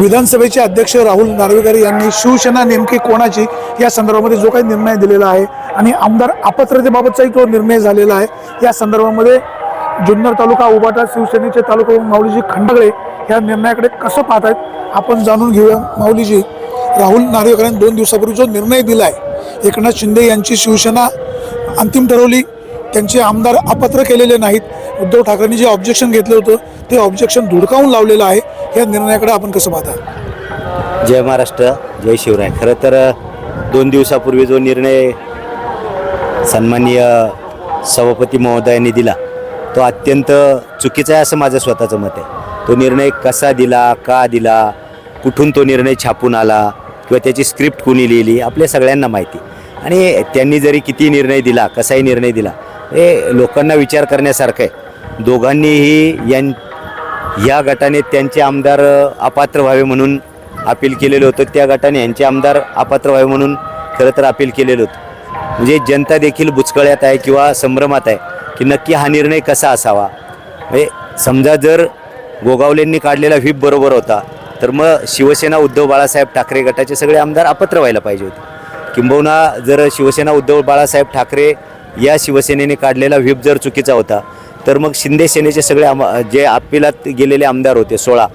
विधानसभेचे अध्यक्ष राहुल नार्वेकर यांनी शिवसेना नेमकी कोणाची या संदर्भामध्ये जो काही निर्णय दिलेला आहे आणि आमदार अपात्रतेबाबतचाही तो निर्णय झालेला आहे. या संदर्भामध्ये जुन्नर तालुका उबाटा शिवसेनेचे तालुका माऊलीजी खंडगळे या निर्णयाकडे कसं पाहत आहेत आपण जाणून घेऊया. माऊलीजी राहुल नार्वेकर यांनी दोन दिवसापूर्वी जो निर्णय दिला आहे एकनाथ शिंदे यांची शिवसेना अंतिम ठरवली त्यांचे आमदार अपात्र केलेले नाहीत. उद्धव ठाकरेंनी जे ऑब्जेक्शन घेतलं होतं ते ऑब्जेक्शन धुडकावून लावलेलं आहे. या निर्णयाकडे आपण कसं पाहता? जय महाराष्ट्र जय शिवराय. खरं तर दोन दिवसापूर्वी जो निर्णय सन्माननीय सभापती महोदयांनी दिला तो अत्यंत चुकीचा आहे असं माझं स्वतःचं मत आहे. तो निर्णय कसा दिला का दिला कुठून तो निर्णय छापून आला किंवा त्याची स्क्रिप्ट कुणी लिहिली आपल्या सगळ्यांना माहिती. आणि त्यांनी जरी किती निर्णय दिला कसाही निर्णय दिला हे लोकांना विचार करण्यासारखं आहे. दोघांनीही यां या गटाने त्यांचे आमदार अपात्र व्हावे म्हणून अपील केलेलं होतं. त्या गटाने यांचे आमदार अपात्र व्हावे म्हणून खरं तर अपील केलेलं होतं. म्हणजे जनता देखील बुचकळ्यात आहे किंवा संभ्रमात आहे की नक्की हा निर्णय कसा असावा? म्हणजे समजा जर गोगावलेंनी काढलेला व्हीप बरोबर होता तर मग शिवसेना उद्धव बाळासाहेब ठाकरे गटाचे सगळे आमदार अपात्र व्हायला पाहिजे होते. किंबहुना जर शिवसेना उद्धव बाळासाहेब ठाकरे या शिवसेनेने काढलेला व्हीप जर चुकीचा होता तर मग शिंदे सेनेचे सगळे आम जे अपिलात गेलेले आमदार होते सोळा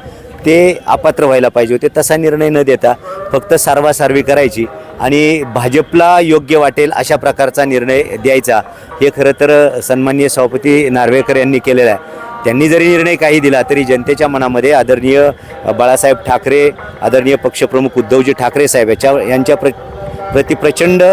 ते अपात्र व्हायला पाहिजे होते. तसा निर्णय न देता फक्त सारवासारवी करायची आणि भाजपला योग्य वाटेल अशा प्रकारचा निर्णय द्यायचा हे खरं तर सन्माननीय सभापती नार्वेकर यांनी केलेलं आहे. त्यांनी जरी निर्णय काही दिला तरी जनतेच्या मनामध्ये आदरणीय बाळासाहेब ठाकरे आदरणीय पक्षप्रमुख उद्धवजी ठाकरे साहेब याच्या यांच्या प्र प्रति प्रचंड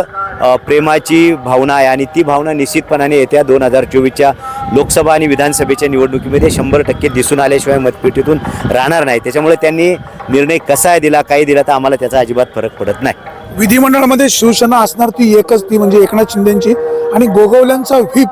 प्रेमाची भावना आहे आणि ती भावना निश्चितपणाने येत्या दोन हजार चोवीसच्या लोकसभा आणि विधानसभेच्या निवडणुकीमध्ये शंभर टक्के दिसून आल्याशिवाय मतपेटीतून राहणार नाही. त्याच्यामुळे त्यांनी निर्णय कसा दिला काही दिला तर आम्हाला त्याचा अजिबात फरक पडत नाही. विधिमंडळामध्ये शिवसेना असणार ती एकच ती म्हणजे एकनाथ शिंदेची. आणि गोगवल्यांचा व्हीप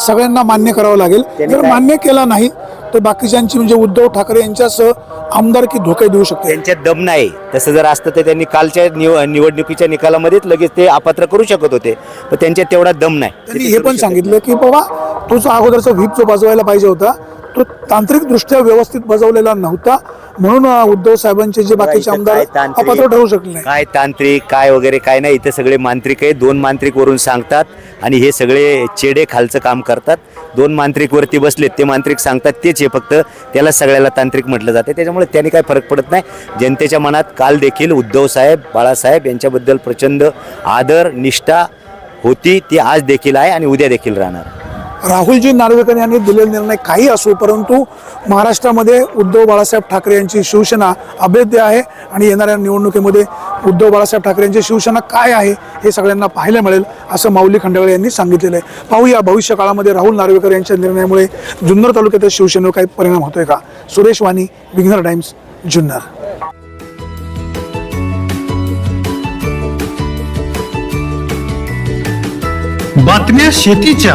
सगळ्यांना मान्य करावं लागेल. जर मान्य केला नाही तर बाकीच्यांची म्हणजे उद्धव ठाकरे यांच्यासह आमदारकी धोके देऊ शकते? त्यांच्यात दम नाही. तसं जर असतं तर त्यांनी कालच्या निव निवडणुकीच्या निकालामध्येच लगेच ते अपात्र करू शकत होते. पण त्यांच्यात तेवढा दम नाही. त्यांनी हे पण सांगितलं की बाबा तो जो अगोदरचा व्हीप जो बजवायला पाहिजे होता तो तांत्रिकदृष्ट्या व्यवस्थित बजवलेला नव्हता. म्हणून उद्धव साहेबांचे जे बाकीचे आमदार अपात्र ठरू शकले नाही. काय तांत्रिक काय वगैरे काय नाही इथं सगळे मांत्रिक आहे दोन मांत्रिक वरून सांगतात आणि हे सगळे चेडे खालचं काम करतात. दोन मांत्रिक वरती बसलेत ते मांत्रिक सांगतात तेच हे फक्त त्याला सगळ्याला तांत्रिक म्हटलं जाते. त्याच्यामुळे त्यांनी काय फरक पडत नाही. जनतेच्या मनात काल देखील उद्धव साहेब बाळासाहेब यांच्याबद्दल प्रचंड आदर निष्ठा होती ती आज देखील आहे आणि उद्या देखील राहणार राहुलजी नार्वेकर यांनी दिलेला निर्णय काही असो परंतु महाराष्ट्रामध्ये उद्धव बाळासाहेब ठाकरे यांची शिवसेना अभेद्य आहे आणि येणाऱ्या निवडणुकीमध्ये उद्धव बाळासाहेब ठाकरे यांची शिवसेना काय आहे हे सगळ्यांना पाहायला मिळेल असं माऊली खंडाळे यांनी सांगितलेलं आहे. पाहूया भविष्य काळामध्ये राहुल नार्वेकर यांच्या निर्णयामुळे जुन्नर तालुक्यातील शिवसेनेवर काही परिणाम होतोय का? सुरेश वाणी विघ्नर टाइम्स जुन्नर. बातम्या शेतीच्या.